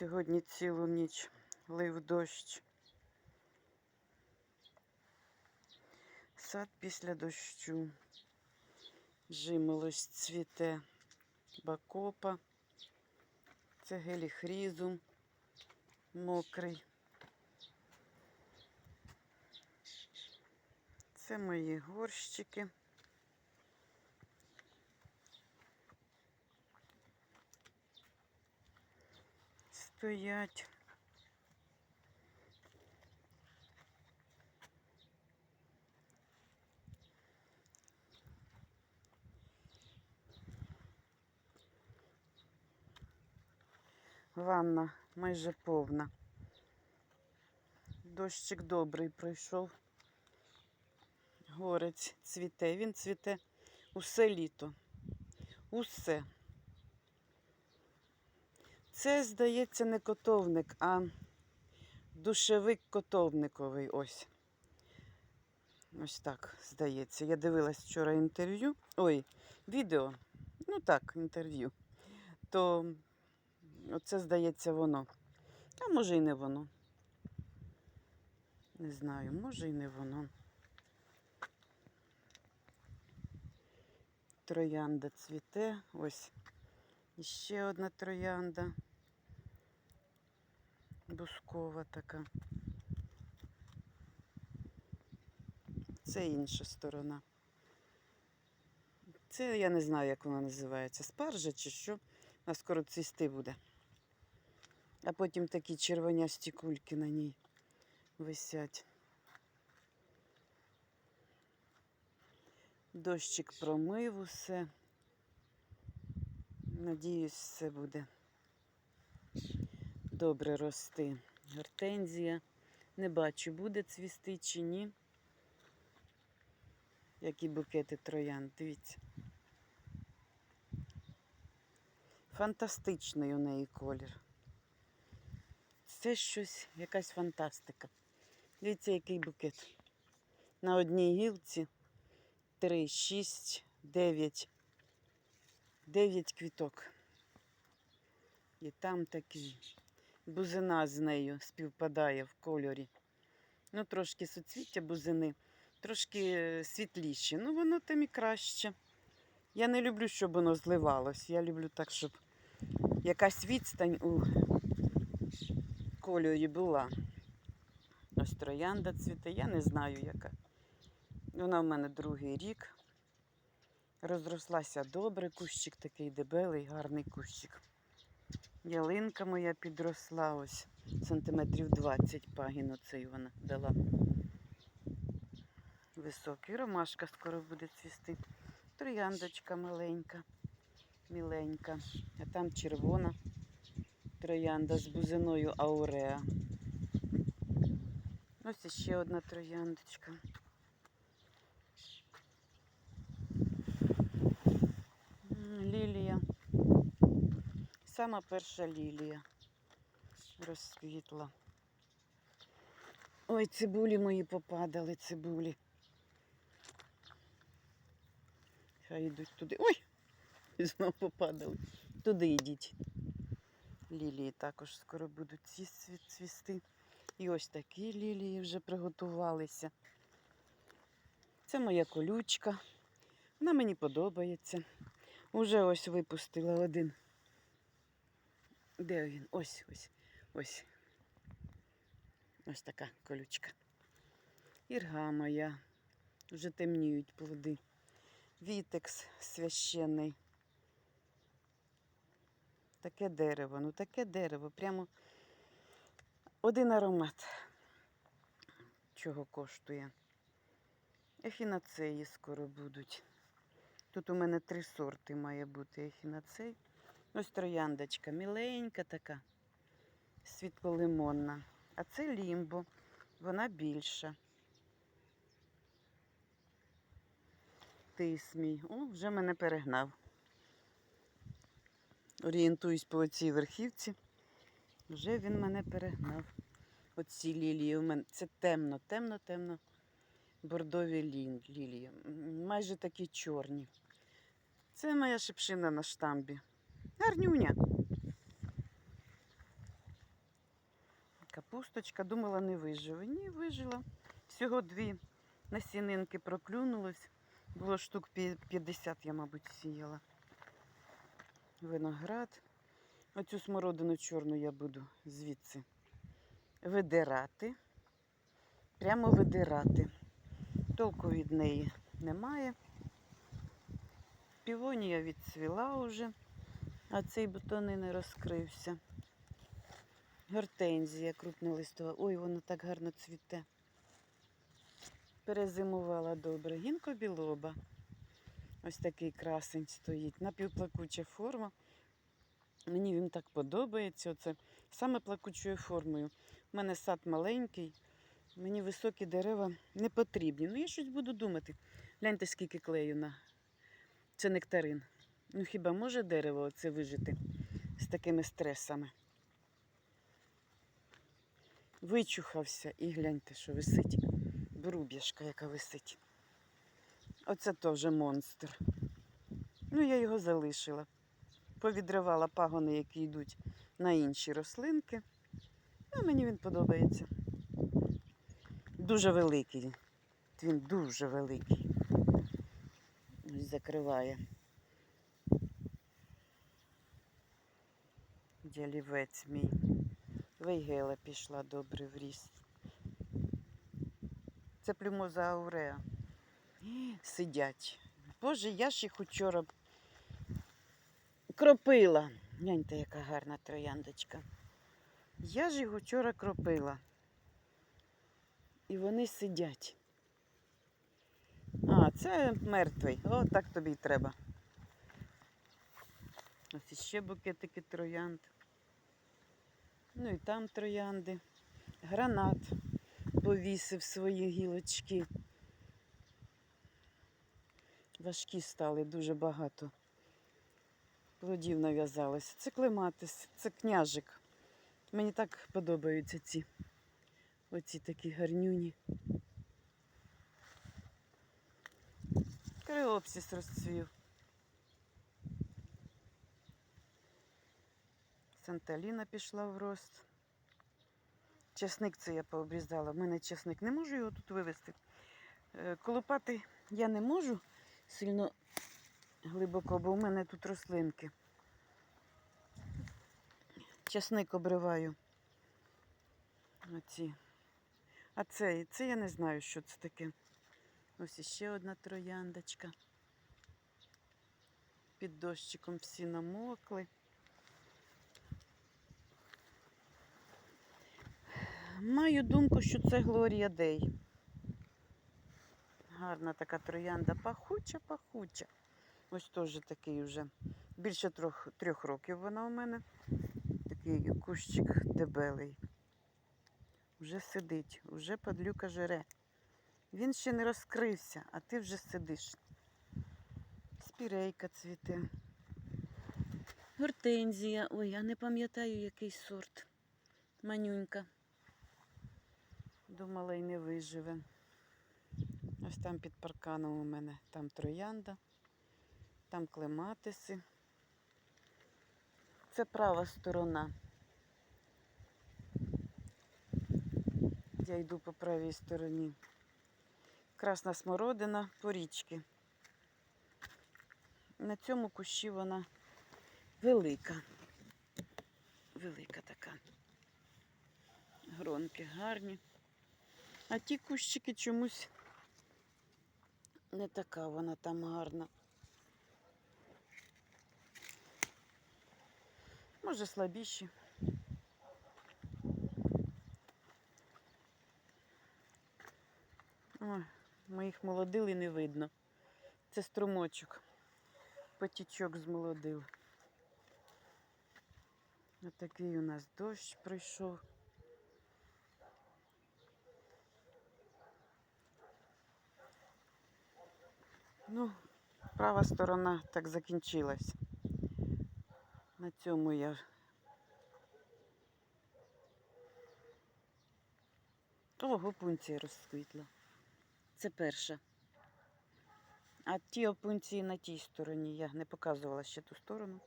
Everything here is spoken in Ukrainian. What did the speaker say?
Сьогодні цілу ніч лив дощ. Сад після дощу. Жимолость цвіте бакопа. Це геліхрізум мокрий. Це мої горщики. Стоять. Ванна майже повна. Дощик добрий пройшов. Горець цвіте. Він цвіте усе літо. Усе. Це, здається, не котовник, а душевик котовниковий. Ось. Ось так, здається. Я дивилась вчора інтерв'ю. Ой, відео. Ну так, інтерв'ю. То оце, здається, воно. А може і не воно. Не знаю, може і не воно. Троянда цвіте. Ось ще одна троянда. Бускова така. Це інша сторона. Це я не знаю, як вона називається. Спаржа чи що. А скоро цвісти буде. А потім такі червонясті кульки на ній висять. Дощик промив усе. Надіюсь, все буде добре рости. Гортензія. Не бачу, буде цвісти чи ні. Які букети троянд, дивіться. Фантастичний у неї колір. Це щось, якась фантастика. Дивіться, який букет. На одній гілці 3, 6, 9. 9 квіток. І там такий. Бузина з нею співпадає в кольорі. Ну, трошки суцвіття бузини, трошки е, світліші. Ну, воно тим і краще. Я не люблю, щоб воно зливалось. Я люблю так, щоб якась відстань у кольорі була. Ось троянда цвіте, я не знаю, яка. Вона в мене другий рік. Розрослася добре, кущик такий дебелий, гарний кущик. Ялинка моя підросла ось сантиметрів 20 пагін оцей вона дала. Високий ромашка скоро буде цвісти. Трояндочка маленька, міленька. А там червона троянда з бузиною ауреа. Ось іще одна трояндочка. М, Лілія. Сама перша лілія розквітла. Ой, цибулі мої попадали, цибулі. Хай йдуть туди. Ой! Знов попадали. Туди йдіть. Лілії також скоро будуть ці цвісти. І ось такі лілії вже приготувалися. Це моя колючка. Вона мені подобається. Уже ось випустила один. Де він? Ось, ось, ось. Ось така колючка. Ірга моя. Вже темніють плоди. Вітекс священний. Таке дерево, ну таке дерево. Прямо один аромат. Чого коштує. Ехінацеї скоро будуть. Тут у мене три сорти має бути ехінацей. Ось трояндочка міленька така, світло-лимонна. А це лімбо, вона більша. Тис мій. О, вже мене перегнав. Орієнтуюсь по цій верхівці. Вже він мене перегнав. Оці лілії у мене. Це темно, темно, темно. Бордові лілії. Майже такі чорні. Це моя шипшина на штамбі. Гарнюня. капусточка, думала, не виживе. Ні, вижила. Всього дві насінинки проклюнулось. Було штук 50, я, мабуть, сіяла. Виноград. Оцю смородину чорну я буду звідси видирати. Прямо видирати. Толку від неї немає. Півонія відцвіла уже, а цей бутон і не розкрився. Гортензія крупнолистова. Ой, воно так гарно цвіте. Перезимувала добре. Гінко білоба. Ось такий красень стоїть. Напівплакуча форма. Мені він так подобається. Оце саме плакучою формою. У мене сад маленький, мені високі дерева не потрібні. Ну, я щось буду думати. Гляньте, скільки клею на це нектарин. Ну хіба може дерево оце вижити з такими стресами? Вичухався і гляньте, що висить. Бруб'яшка, яка висить. Оце теж монстр. Ну, я його залишила. Повідривала пагони, які йдуть на інші рослинки. Ну, мені він подобається. Дуже великий. Він дуже великий. Ось закриває. Дялівець мій. Вейгела пішла добре в ріст. Це плюмоза ауреа. Сидять. Боже, я ж їх учора кропила. Гляньте, яка гарна трояндочка. Я ж їх вчора кропила. І вони сидять. А, це мертвий. О, так тобі й треба. Ось іще букетики троянд. Ну і там троянди. Гранат повісив свої гілочки. Важкі стали дуже багато. Плодів нав'язалося. Це клематис, це княжик. Мені так подобаються ці оці такі гарнюні. Криопсис розцвів. Санталіна пішла в рост. Чесник це я пообрізала. В мене чесник. Не можу його тут вивезти. Е, Колопати я не можу сильно глибоко, бо у мене тут рослинки. Часник обриваю. Оці. А це, це я не знаю, що це таке. Ось іще одна трояндочка. Під дощиком всі намокли. Маю думку, що це Глорія Дей. Гарна така троянда, пахуча, пахуча. Ось теж такий вже. Більше трьох, трьох років вона у мене. Такий кущик дебелий. Вже сидить, вже падлюка жере. Він ще не розкрився, а ти вже сидиш. Спірейка цвіте. Гортензія. Ой, я не пам'ятаю, який сорт. Манюнька. Думала, й не виживе. Ось там під парканом у мене там троянда, там клематиси. Це права сторона. Я йду по правій стороні. Красна смородина по річки. На цьому кущі вона велика. Велика така. Гронки гарні. А ті кущики чомусь не така вона там гарна. Може слабіші. Ой, їх молодили не видно. Це струмочок. Потічок змолодив. Отакий у нас дощ прийшов. Ну, права сторона так закінчилась. На цьому я. О, гопунція розквітла. Це перша. А ті опунції на тій стороні я не показувала ще ту сторону.